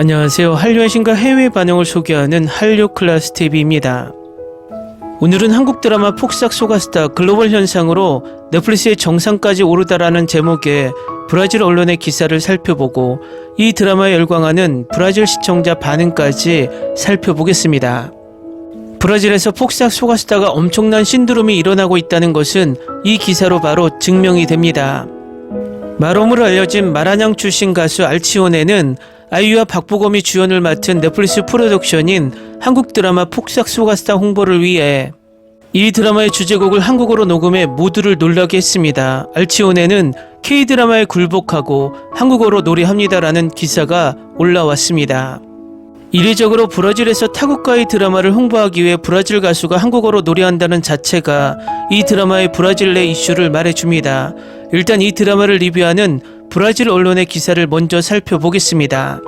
안녕하세요. 한류의 신과 해외 반응을 소개하는 한류 클래스 TV입니다. 오늘은 한국 드라마 폭삭 소가스타 글로벌 현상으로 넷플릭스의 정상까지 오르다라는 제목의 브라질 언론의 기사를 살펴보고 이 드라마에 열광하는 브라질 시청자 반응까지 살펴보겠습니다. 브라질에서 폭삭 소가스타가 엄청난 신드롬이 일어나고 있다는 것은 이 기사로 바로 증명이 됩니다. 마롬으로 알려진 마라냥 출신 가수 알치오네는 아이유와 박보검이 주연을 맡은 넷플릭스 프로덕션인 한국 드라마 폭삭 소가스타 홍보를 위해 이 드라마의 주제곡을 한국어로 녹음해 모두를 놀라게 했습니다. 알치오네는 K-드라마에 굴복하고 한국어로 노래합니다라는 기사가 올라왔습니다. 이례적으로 브라질에서 타국가의 드라마를 홍보하기 위해 브라질 가수가 한국어로 노래한다는 자체가 이 드라마의 브라질 내 이슈를 말해줍니다. 일단 이 드라마를 리뷰하는 브라질 언론의 기사를 먼저 살펴보겠습니다.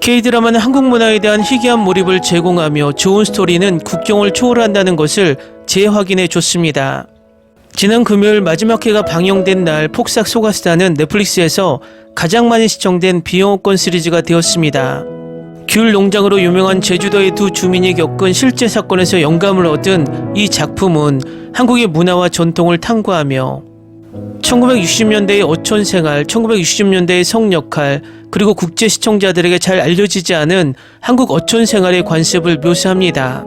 K-드라마는 한국 문화에 대한 희귀한 몰입을 제공하며 좋은 스토리는 국경을 초월한다는 것을 재확인해 줬습니다. 지난 금요일 마지막 회가 방영된 날 폭삭 소가스타는 넷플릭스에서 가장 많이 시청된 비영어권 시리즈가 되었습니다. 귤 농장으로 유명한 제주도의 두 주민이 겪은 실제 사건에서 영감을 얻은 이 작품은 한국의 문화와 전통을 탐구하며 1960년대의 어촌 생활, 1960년대의 성 역할, 그리고 국제 시청자들에게 잘 알려지지 않은 한국 어촌 생활의 관습을 묘사합니다.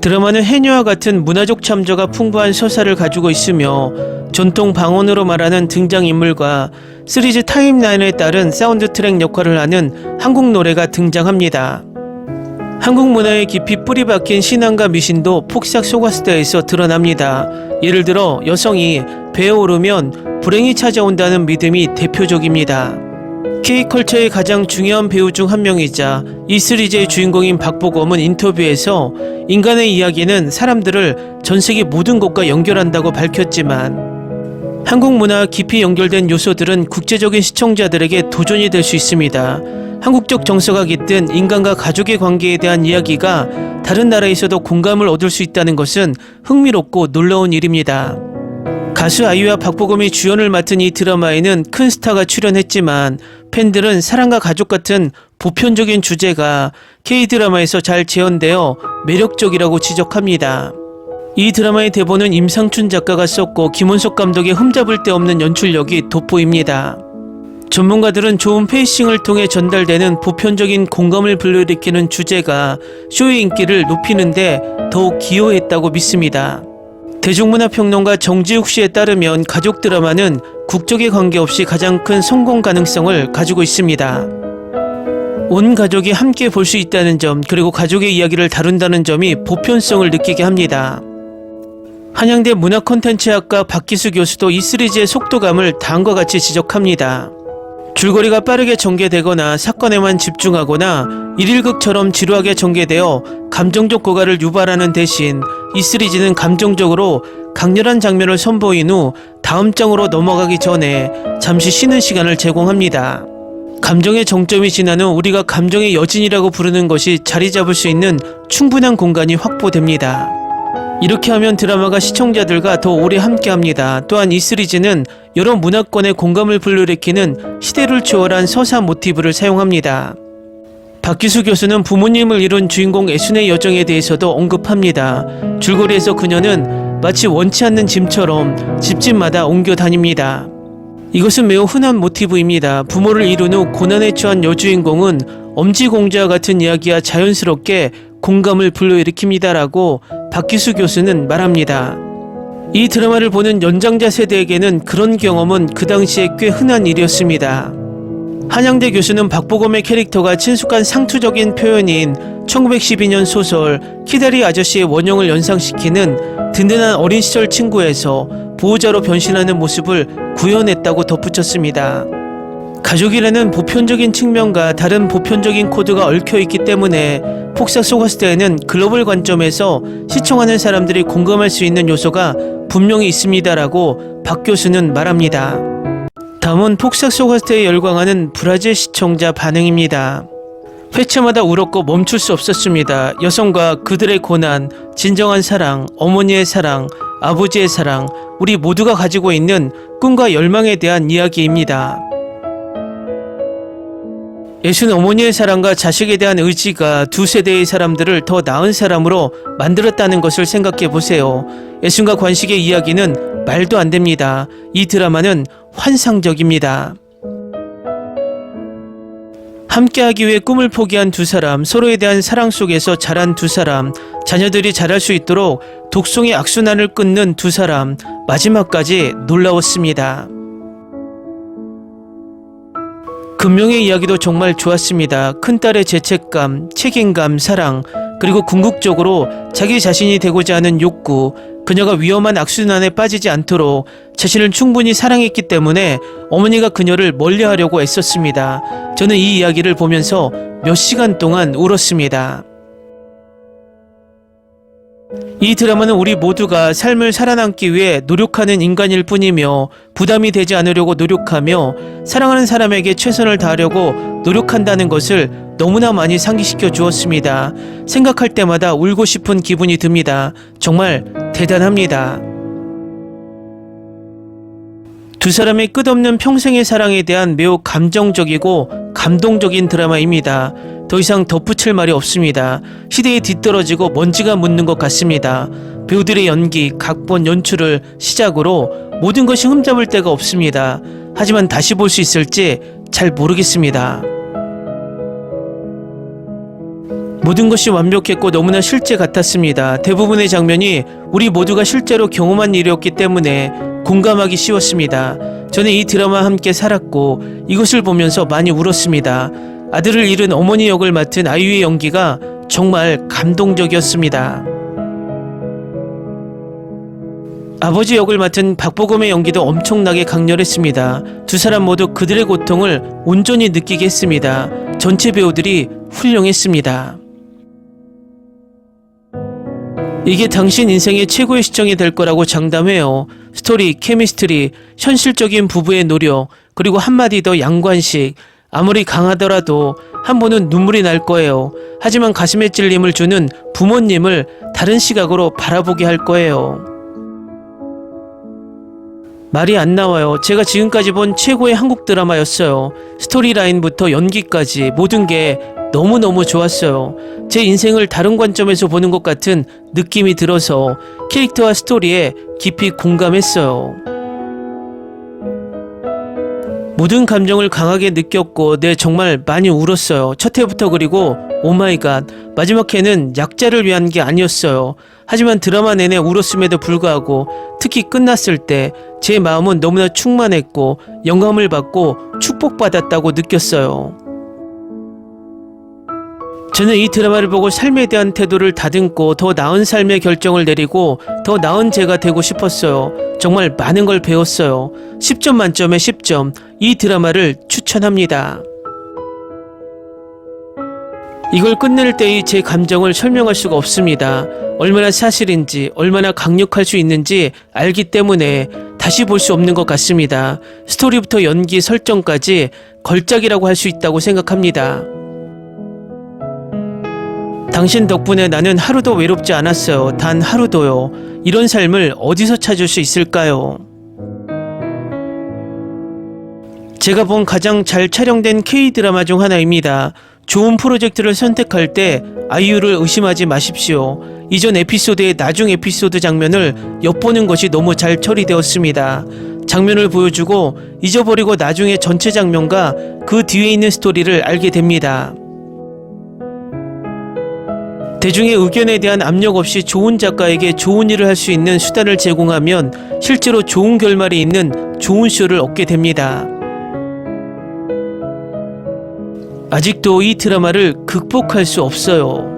드라마는 해녀와 같은 문화적 참조가 풍부한 서사를 가지고 있으며 전통 방언으로 말하는 등장인물과 시리즈 타임라인에 따른 사운드 트랙 역할을 하는 한국 노래가 등장합니다. 한국 문화에 깊이 뿌리 박힌 신앙과 미신도 폭삭 소가스타에서 드러납니다. 예를 들어 여성이 배에 오르면 불행이 찾아온다는 믿음이 대표적입니다. K컬처의 가장 중요한 배우 중 한 명이자 이 시리즈의 주인공인 박보검은 인터뷰에서 인간의 이야기는 사람들을 전 세계 모든 곳과 연결한다고 밝혔지만 한국 문화와 깊이 연결된 요소들은 국제적인 시청자들에게 도전이 될 수 있습니다. 한국적 정서가 깃든 인간과 가족의 관계에 대한 이야기가 다른 나라에서도 공감을 얻을 수 있다는 것은 흥미롭고 놀라운 일입니다. 가수 아이유와 박보검이 주연을 맡은 이 드라마에는 큰 스타가 출연했지만 팬들은 사랑과 가족 같은 보편적인 주제가 K-드라마에서 잘 재현되어 매력적이라고 지적합니다. 이 드라마의 대본은 임상춘 작가가 썼고 김원석 감독의 흠잡을 데 없는 연출력이 돋보입니다. 전문가들은 좋은 페이싱을 통해 전달되는 보편적인 공감을 불러일으키는 주제가 쇼의 인기를 높이는데 더욱 기여했다고 믿습니다. 대중문화평론가 정지욱 씨에 따르면 가족 드라마는 국적에 관계없이 가장 큰 성공 가능성을 가지고 있습니다. 온 가족이 함께 볼 수 있다는 점, 그리고 가족의 이야기를 다룬다는 점이 보편성을 느끼게 합니다. 한양대 문화콘텐츠학과 박기수 교수도 이 시리즈의 속도감을 다음과 같이 지적합니다. 줄거리가 빠르게 전개되거나 사건에만 집중하거나 일일극처럼 지루하게 전개되어 감정적 고갈을 유발하는 대신 이 시리즈는 감정적으로 강렬한 장면을 선보인 후 다음 장으로 넘어가기 전에 잠시 쉬는 시간을 제공합니다. 감정의 정점이 지난 후 우리가 감정의 여진이라고 부르는 것이 자리 잡을 수 있는 충분한 공간이 확보됩니다. 이렇게 하면 드라마가 시청자들과 더 오래 함께 합니다. 또한 이 시리즈는 여러 문화권의 공감을 불러일으키는 시대를 초월한 서사 모티브를 사용합니다. 박기수 교수는 부모님을 잃은 주인공 애순의 여정에 대해서도 언급합니다. 줄거리에서 그녀는 마치 원치 않는 짐처럼 집집마다 옮겨 다닙니다. 이것은 매우 흔한 모티브입니다. 부모를 잃은 후 고난에 처한 여주인공은 엄지공주와 같은 이야기와 자연스럽게 공감을 불러일으킵니다라고 박기수 교수는 말합니다. 이 드라마를 보는 연장자 세대에게는 그런 경험은 그 당시에 꽤 흔한 일이었습니다. 한양대 교수는 박보검의 캐릭터가 친숙한 상투적인 표현인 1912년 소설 키다리 아저씨의 원형을 연상시키는 든든한 어린 시절 친구에서 보호자로 변신하는 모습을 구현했다고 덧붙였습니다. 가족이라는 보편적인 측면과 다른 보편적인 코드가 얽혀 있기 때문에 폭삭 소가스타에는 글로벌 관점에서 시청하는 사람들이 공감할 수 있는 요소가 분명히 있습니다라고 박 교수는 말합니다. 다음은 폭삭 소가스타에 열광하는 브라질 시청자 반응입니다. 회차마다 울었고 멈출 수 없었습니다. 여성과 그들의 고난, 진정한 사랑, 어머니의 사랑, 아버지의 사랑, 우리 모두가 가지고 있는 꿈과 열망에 대한 이야기입니다. 예수는 어머니의 사랑과 자식에 대한 의지가 두 세대의 사람들을 더 나은 사람으로 만들었다는 것을 생각해 보세요. 예수과 관식의 이야기는 말도 안 됩니다. 이 드라마는 환상적입니다. 함께하기 위해 꿈을 포기한 두 사람, 서로에 대한 사랑 속에서 자란 두 사람, 자녀들이 자랄 수 있도록 독송의 악순환을 끊는 두 사람, 마지막까지 놀라웠습니다. 금명의 이야기도 정말 좋았습니다. 큰딸의 죄책감, 책임감, 사랑, 그리고 궁극적으로 자기 자신이 되고자 하는 욕구, 그녀가 위험한 악순환에 빠지지 않도록 자신을 충분히 사랑했기 때문에 어머니가 그녀를 멀리 하려고 애썼습니다. 저는 이 이야기를 보면서 몇 시간 동안 울었습니다. 이 드라마는 우리 모두가 삶을 살아남기 위해 노력하는 인간일 뿐이며 부담이 되지 않으려고 노력하며 사랑하는 사람에게 최선을 다하려고 노력한다는 것을 너무나 많이 상기시켜 주었습니다. 생각할 때마다 울고 싶은 기분이 듭니다. 정말 대단합니다. 두 사람의 끝없는 평생의 사랑에 대한 매우 감정적이고 감동적인 드라마입니다. 더 이상 덧붙일 말이 없습니다. 시대에 뒤떨어지고 먼지가 묻는 것 같습니다. 배우들의 연기, 각본, 연출을 시작으로 모든 것이 흠잡을 데가 없습니다. 하지만 다시 볼 수 있을지 잘 모르겠습니다. 모든 것이 완벽했고 너무나 실제 같았습니다. 대부분의 장면이 우리 모두가 실제로 경험한 일이었기 때문에 공감하기 쉬웠습니다. 저는 이 드라마와 함께 살았고 이것을 보면서 많이 울었습니다. 아들을 잃은 어머니 역을 맡은 아이유의 연기가 정말 감동적이었습니다. 아버지 역을 맡은 박보검의 연기도 엄청나게 강렬했습니다. 두 사람 모두 그들의 고통을 온전히 느끼게 했습니다. 전체 배우들이 훌륭했습니다. 이게 당신 인생의 최고의 시청이 될 거라고 장담해요. 스토리, 케미스트리, 현실적인 부부의 노력, 그리고 한마디 더 양관식. 아무리 강하더라도 한 번은 눈물이 날 거예요. 하지만 가슴에 찔림을 주는 부모님을 다른 시각으로 바라보게 할 거예요. 말이 안 나와요. 제가 지금까지 본 최고의 한국 드라마였어요. 스토리라인부터 연기까지 모든 게 너무너무 좋았어요. 제 인생을 다른 관점에서 보는 것 같은 느낌이 들어서 캐릭터와 스토리에 깊이 공감했어요. 모든 감정을 강하게 느꼈고 네 정말 많이 울었어요. 첫 회부터 그리고 오마이갓 마지막 회는 약자를 위한 게 아니었어요. 하지만 드라마 내내 울었음에도 불구하고 특히 끝났을 때 제 마음은 너무나 충만했고 영감을 받고 축복받았다고 느꼈어요. 저는 이 드라마를 보고 삶에 대한 태도를 다듬고 더 나은 삶의 결정을 내리고 더 나은 제가 되고 싶었어요. 정말 많은 걸 배웠어요. 10점 만점에 10점. 이 드라마를 추천합니다. 이걸 끝낼 때의 제 감정을 설명할 수가 없습니다. 얼마나 사실인지, 얼마나 강력할 수 있는지 알기 때문에 다시 볼 수 없는 것 같습니다. 스토리부터 연기, 설정까지 걸작이라고 할 수 있다고 생각합니다. 당신 덕분에 나는 하루도 외롭지 않았어요. 단 하루도요. 이런 삶을 어디서 찾을 수 있을까요? 제가 본 가장 잘 촬영된 K-드라마 중 하나입니다. 좋은 프로젝트를 선택할 때 아이유를 의심하지 마십시오. 이전 에피소드의 나중 에피소드 장면을 엿보는 것이 너무 잘 처리되었습니다. 장면을 보여주고 잊어버리고 나중에 전체 장면과 그 뒤에 있는 스토리를 알게 됩니다. 대중의 의견에 대한 압력 없이 좋은 작가에게 좋은 일을 할 수 있는 수단을 제공하면 실제로 좋은 결말이 있는 좋은 쇼를 얻게 됩니다. 아직도 이 드라마를 극복할 수 없어요.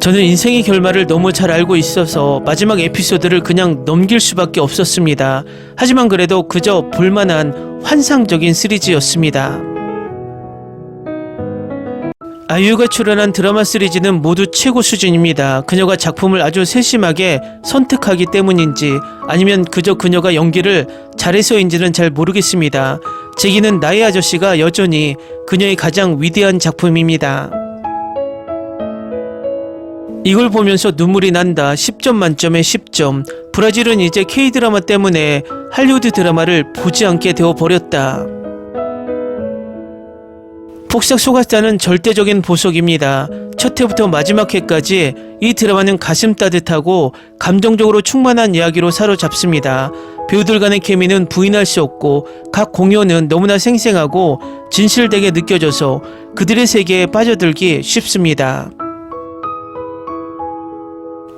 저는 인생의 결말을 너무 잘 알고 있어서 마지막 에피소드를 그냥 넘길 수밖에 없었습니다. 하지만 그래도 그저 볼만한 환상적인 시리즈였습니다. 아이유가 출연한 드라마 시리즈는 모두 최고 수준입니다. 그녀가 작품을 아주 세심하게 선택하기 때문인지 아니면 그저 그녀가 연기를 잘해서인지는 잘 모르겠습니다. 제기는 나의 아저씨가 여전히 그녀의 가장 위대한 작품입니다. 이걸 보면서 눈물이 난다. 10점 만점에 10점. 브라질은 이제 K 드라마 때문에 할리우드 드라마를 보지 않게 되어 버렸다. 폭삭 속았다는 절대적인 보석입니다. 첫 회부터 마지막 회까지 이 드라마는 가슴 따뜻하고 감정적으로 충만한 이야기로 사로잡습니다. 배우들 간의 케미는 부인할 수 없고 각 공연은 너무나 생생하고 진실되게 느껴져서 그들의 세계에 빠져들기 쉽습니다.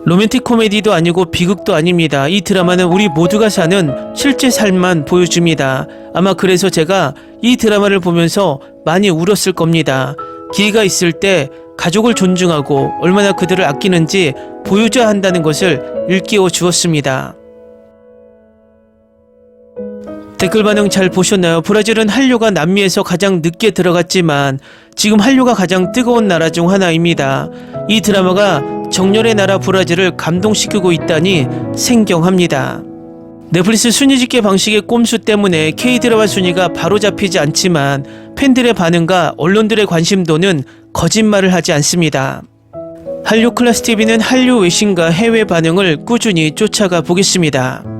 로맨틱 코미디도 아니고 비극도 아닙니다. 이 드라마는 우리 모두가 사는 실제 삶만 보여줍니다. 아마 그래서 제가 이 드라마를 보면서 많이 울었을 겁니다. 기회가 있을 때 가족을 존중하고 얼마나 그들을 아끼는지 보여줘야 한다는 것을 일깨워 주었습니다. 댓글 반응 잘 보셨나요? 브라질은 한류가 남미에서 가장 늦게 들어갔지만 지금 한류가 가장 뜨거운 나라 중 하나입니다. 이 드라마가 정열의 나라 브라질을 감동시키고 있다니 생경합니다. 넷플릭스 순위 집계 방식의 꼼수 때문에 K-드라마 순위가 바로 잡히지 않지만 팬들의 반응과 언론들의 관심도는 거짓말을 하지 않습니다. 한류 클래스 TV는 한류 외신과 해외 반응을 꾸준히 쫓아가 보겠습니다.